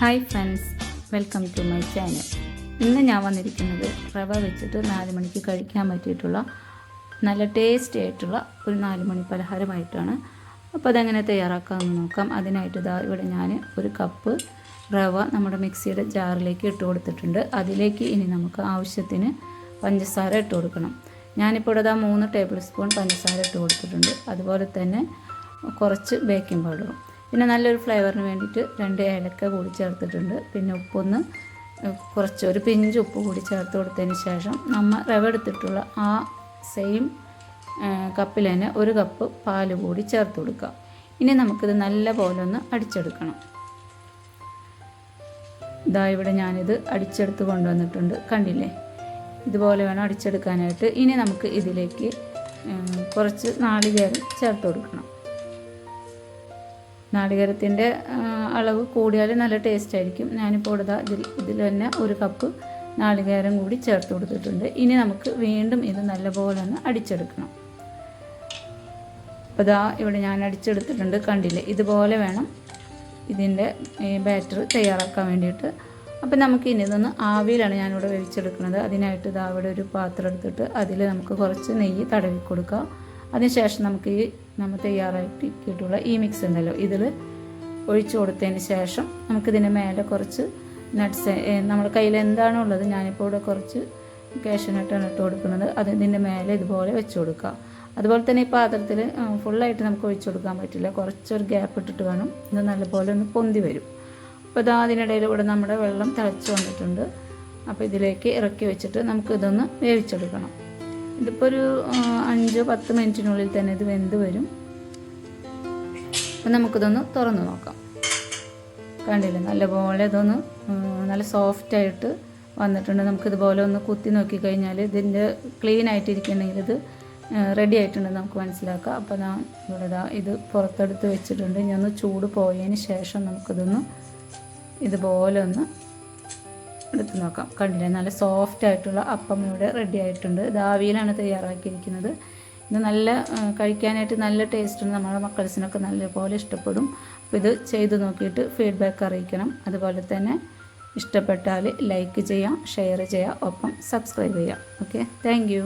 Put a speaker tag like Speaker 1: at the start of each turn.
Speaker 1: Hi friends welcome to my channel ഇന്ന് ഞാൻ വന്നിരിക്കുന്നത് റവ വെച്ചിട്ട് നാല് മണിക്ക് കഴിക്കാൻ പറ്റിയിട്ടുള്ള നല്ല ടേസ്റ്റി ആയിട്ടുള്ള ഒരു നാല് മണി പലഹാരമായിട്ടാണ്. അപ്പോൾ അതെങ്ങനെ തയ്യാറാക്കാമെന്ന് നോക്കാം. അതിനായിട്ട് ഇതാ ഇവിടെ ഞാൻ ഒരു കപ്പ് റവ നമ്മുടെ മിക്സിയുടെ ജാറിലേക്ക് ഇട്ട് കൊടുത്തിട്ടുണ്ട്. അതിലേക്ക് ഇനി നമുക്ക് ആവശ്യത്തിന് പഞ്ചസാര ഇട്ട് കൊടുക്കണം. ഞാനിപ്പോൾ ഇവിടെ മൂന്ന് ടേബിൾ സ്പൂൺ പഞ്ചസാര ഇട്ട് കൊടുത്തിട്ടുണ്ട്. അതുപോലെ തന്നെ കുറച്ച് ബേക്കിംഗ് പൗഡറും പിന്നെ നല്ലൊരു ഫ്ലേവറിന് വേണ്ടിയിട്ട് രണ്ട് ഏലക്ക കൂടി ചേർത്തിട്ടുണ്ട്. പിന്നെ ഉപ്പൊന്ന് കുറച്ച് ഒരു പിഞ്ച് ഉപ്പ് കൂടി ചേർത്ത് കൊടുത്തതിന് ശേഷം നമ്മൾ റവ എടുത്തിട്ടുള്ള ആ സെയിം കപ്പിൽ തന്നെ ഒരു കപ്പ് പാൽ കൂടി ചേർത്ത് കൊടുക്കുക ഇനി നമുക്കിത് നല്ല പോലെ ഒന്ന് അടിച്ചെടുക്കണം. ഇതാ ഇവിടെ ഞാനിത് അടിച്ചെടുത്ത് കൊണ്ടുവന്നിട്ടുണ്ട്. കണ്ടില്ലേ? ഇതുപോലെ വേണം അടിച്ചെടുക്കാനായിട്ട്. ഇനി നമുക്ക് ഇതിലേക്ക് കുറച്ച് നാളികേരം ചേർത്ത് കൊടുക്കണം. നാളികേരത്തിന്റെ അളവ് കൂടിയാൽ നല്ല ടേസ്റ്റ് ആയിരിക്കും. ഞാനിപ്പോൾ ഇവിടെ ഇതിൽ ഇതിൽ തന്നെ ഒരു കപ്പ് നാളികേരം കൂടി ചേർത്ത് കൊടുത്തിട്ടുണ്ട്. ഇനി നമുക്ക് വീണ്ടും ഇത് നല്ലപോലെ ഒന്ന് അടിച്ചെടുക്കണം. അപ്പോൾ ഇതാ ഇവിടെ ഞാൻ അടിച്ചെടുത്തിട്ടുണ്ട്. കണ്ടില്ലേ? ഇതുപോലെ വേണം ഇതിന്റെ ഈ ബാറ്റർ തയ്യാറാക്കാൻ വേണ്ടിയിട്ട്. അപ്പോൾ നമുക്ക് ഇനി ഇതൊന്ന് ആവിയിലാണ് ഞാനിവിടെ വേവിച്ചെടുക്കുന്നത്. അതിനായിട്ട് ഇതാ അവിടെ ഒരു പാത്രം എടുത്തിട്ട് അതിൽ നമുക്ക് കുറച്ച് നെയ്യ് തടവി കൊടുക്കുക അതിനുശേഷം നമുക്ക് ഈ നമ്മൾ തയ്യാറാക്കിയിട്ടുള്ള ഈ മിക്സ് ഉണ്ടല്ലോ. ഇതിൽ ഒഴിച്ചു കൊടുത്തതിന് ശേഷം നമുക്കിതിന്റെ മേലെ കുറച്ച് നട്ട്സ് നമ്മുടെ കയ്യിൽ എന്താണോ ഉള്ളത് ഞാനിപ്പോൾ ഇവിടെ കുറച്ച് കാഷ്യനട്ടാണ് ഇട്ട് കൊടുക്കുന്നത്. അത് ഇതിന്റെ മേലെ ഇതുപോലെ വെച്ച് കൊടുക്കുക. അതുപോലെ തന്നെ ഈ പാത്രത്തിൽ ഫുള്ളായിട്ട് നമുക്ക് ഒഴിച്ചു കൊടുക്കാൻ പറ്റില്ല. കുറച്ചൊരു ഗ്യാപ്പ് ഇട്ടിട്ട് വേണം. ഇത് നല്ലപോലെ ഒന്ന് പൊന്തി വരും. അപ്പോൾ ഇതാ അതിനിടയിൽ ഇവിടെ നമ്മുടെ വെള്ളം തിളച്ച് വന്നിട്ടുണ്ട്. അപ്പോൾ ഇതിലേക്ക് ഇറക്കി വെച്ചിട്ട് നമുക്ക് ഇതൊന്ന് വേവിച്ചെടുക്കണം. ഇതിപ്പോൾ ഒരു അഞ്ചോ പത്ത് മിനിറ്റിനുള്ളിൽ തന്നെ ഇത് വെന്ത് വരും. അപ്പം നമുക്കിതൊന്ന് തുറന്ന് നോക്കാം. കണ്ടില്ലേ? നല്ലപോലെ ഇതൊന്ന് നല്ല സോഫ്റ്റായിട്ട് വന്നിട്ടുണ്ട്. നമുക്കിതുപോലെ ഒന്ന് കുത്തി നോക്കി കഴിഞ്ഞാൽ ഇതിന്റെ ക്ലീൻ ആയിട്ടിരിക്കുന്നുണ്ടെങ്കിൽ ഇത് റെഡി ആയിട്ടുണ്ടെന്ന് നമുക്ക് മനസ്സിലാക്കാം. അപ്പോൾ ഞാൻ ഇവിടെ ഇതാ ഇത് പുറത്തെടുത്ത് വെച്ചിട്ടുണ്ട്. ഇനി ഒന്ന് ചൂട് പോയതിന് ശേഷം നമുക്കിതൊന്ന് ഇതുപോലെ ഒന്ന് എടുത്ത് നോക്കാം. കണ്ടില്ലേ? നല്ല സോഫ്റ്റ് ആയിട്ടുള്ള അപ്പം ഇവിടെ റെഡി ആയിട്ടുണ്ട്. ഇത് ആവിയിലാണ് തയ്യാറാക്കിയിരിക്കുന്നത്. ഇത് നല്ല കഴിക്കാനായിട്ട് നല്ല ടേസ്റ്റ് നമ്മുടെ മക്കൾസിനൊക്കെ നല്ലപോലെ ഇഷ്ടപ്പെടും. അപ്പോൾ ഇത് ചെയ്ത് നോക്കിയിട്ട് ഫീഡ്ബാക്ക് അറിയിക്കണം. അതുപോലെ തന്നെ ഇഷ്ടപ്പെട്ടാൽ ലൈക്ക് ചെയ്യാം ഷെയർ ചെയ്യാം ഒപ്പം സബ്സ്ക്രൈബ് ചെയ്യാം. Okay thank